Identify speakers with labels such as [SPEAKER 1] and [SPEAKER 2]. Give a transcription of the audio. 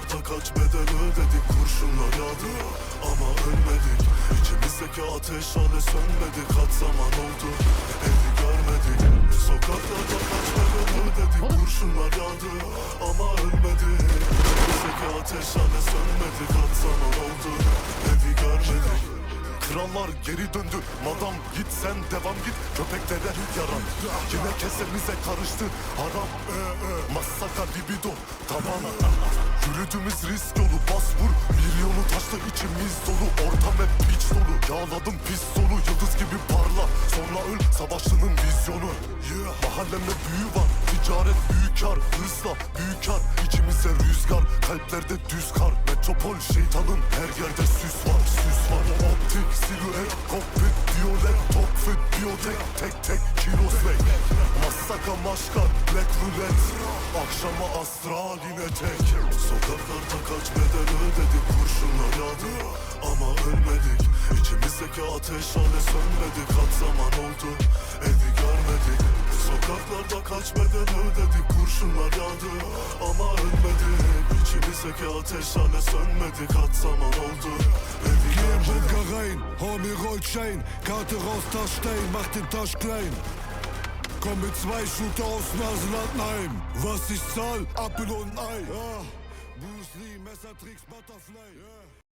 [SPEAKER 1] kaç bedel ödedik Kurşunlar yağdı. Ama ölmedik. İçimizdeki ateş hala sönmedi. Kaç zaman oldu? Evi görmedik. Sokaklarda kaç bedel ödedik Kurşunlar yağdı. Ama ölmedik. İçimizdeki ateş hala sönmedi. Kaç zaman oldu? Evi görmedik. Krallar geri döndü. Madam git sen devam git. Köpeklere yaran. Yine kesemize karıştı. Haram Massaka libido. Taban Yürüdüğümüz risk yolu Bas vur. Milyonu taşla içimiz dolu. Ortam hep piç dolu. Yağladım pis solu. Yıldız gibi parla. Sonra öl savaşçının vizyonu. Yeah. Mahallemde büyü var. Ticaret büyük kar Hırsla büyük kar İçimize rüzgar Kalplerde düz kar. Metropol şeytanın her yerde süs var. Süs var optik silüet. Kokpit violet Top fit biyotek Tek tek kilos ve Massaka maşka Black roulette. Akşama astral yine tek. Sokaklarda kaç bedel ödedik Kurşunlar yağdı. Ama ölmedik. İçimizdeki ateş hala sönmedi. Kaç zaman oldu evi görmedik. Sokaklarda kaç bedel ödedik Kurşunlar yağdı. Ama ölmedik. İçimizdeki ateş hala sönmedi. Kaç zaman oldu evi
[SPEAKER 2] Geh im
[SPEAKER 1] görmedik.
[SPEAKER 2] Bunker rein, hau mir Goldschein, Karte raus, Tasch stein, mach den Tasch klein. Komm mit zwei Shooter aus Nasenlandheim. Was ich zahl, Apfel und Ei. Ja. Bruce Lee, Messertricks, Butterfly. Ja.